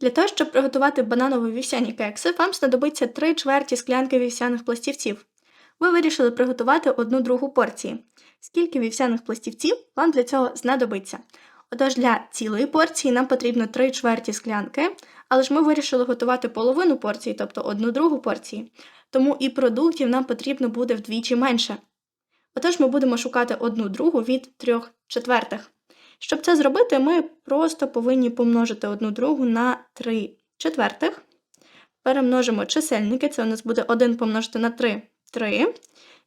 Для того, щоб приготувати бананові вівсяні кекси, вам знадобиться 3 чверті склянки вівсяних пластівців. Ви вирішили приготувати одну другу порції. Скільки вівсяних пластівців вам для цього знадобиться? Отож, для цілої порції нам потрібно 3 чверті склянки, але ж ми вирішили готувати половину порції, тобто одну другу порції. Тому і продуктів нам потрібно буде вдвічі менше. Отож, ми будемо шукати одну другу від 3 четвертих. Щоб це зробити, ми просто повинні помножити одну другу на 3 четвертих. Перемножимо чисельники, це у нас буде 1 помножити на 3 3.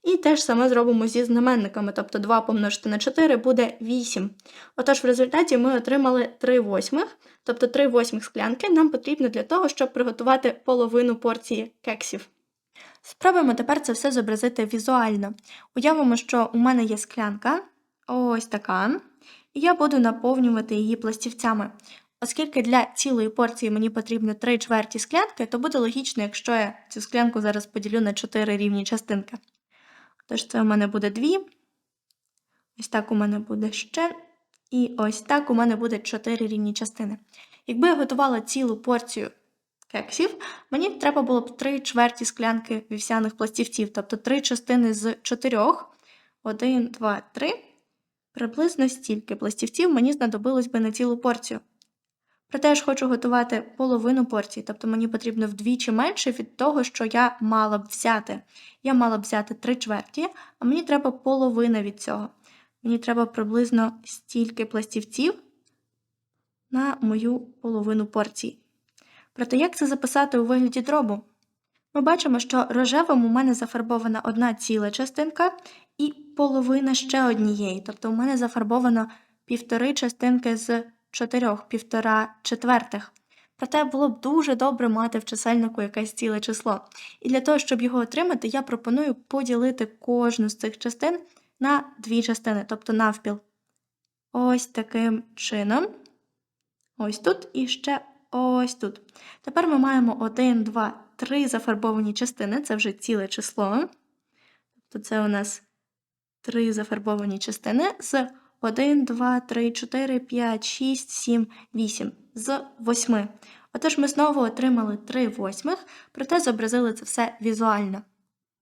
І те ж саме зробимо зі знаменниками, тобто 2 помножити на 4 буде 8. Отож, в результаті ми отримали 3 восьмих, тобто 3 восьмих склянки нам потрібно для того, щоб приготувати половину порції кексів. Спробуємо тепер це все зобразити візуально. Уявимо, що у мене є склянка, ось така, і я буду наповнювати її пластівцями. Оскільки для цілої порції мені потрібно 3 чверті склянки, то буде логічно, якщо я цю склянку зараз поділю на 4 рівні частинки. Тож це у мене буде 2, ось так у мене буде ще, і ось так у мене буде 4 рівні частини. Якби я готувала цілу порцію кексів, мені треба було б 3 чверті склянки вівсяних пластівців, тобто 3 частини з 4, 1, 2, 3. Приблизно стільки пластівців мені знадобилось би на цілу порцію. Проте я ж хочу готувати половину порції, тобто мені потрібно вдвічі менше від того, що я мала б взяти. Я мала б взяти 3 чверті, а мені треба половина від цього. Мені треба приблизно стільки пластівців на мою половину порції. Проте як це записати у вигляді дробу? Ми бачимо, що рожевим у мене зафарбована одна ціла частинка і половина ще однієї. Тобто у мене зафарбовано півтори частинки з чотирьох, півтора четвертих. Проте було б дуже добре мати в чисельнику якесь ціле число. І для того, щоб його отримати, я пропоную поділити кожну з цих частин на дві частини, тобто навпіл. Ось таким чином. Ось тут і ще ось тут. Тепер ми маємо 1, 2, 3 зафарбовані частини, це вже ціле число. Тобто це у нас 3 зафарбовані частини з 1, 2, 3, 4, 5, 6, 7, 8 з 8. Отож, ми знову отримали 3 восьмих, проте зобразили це все візуально.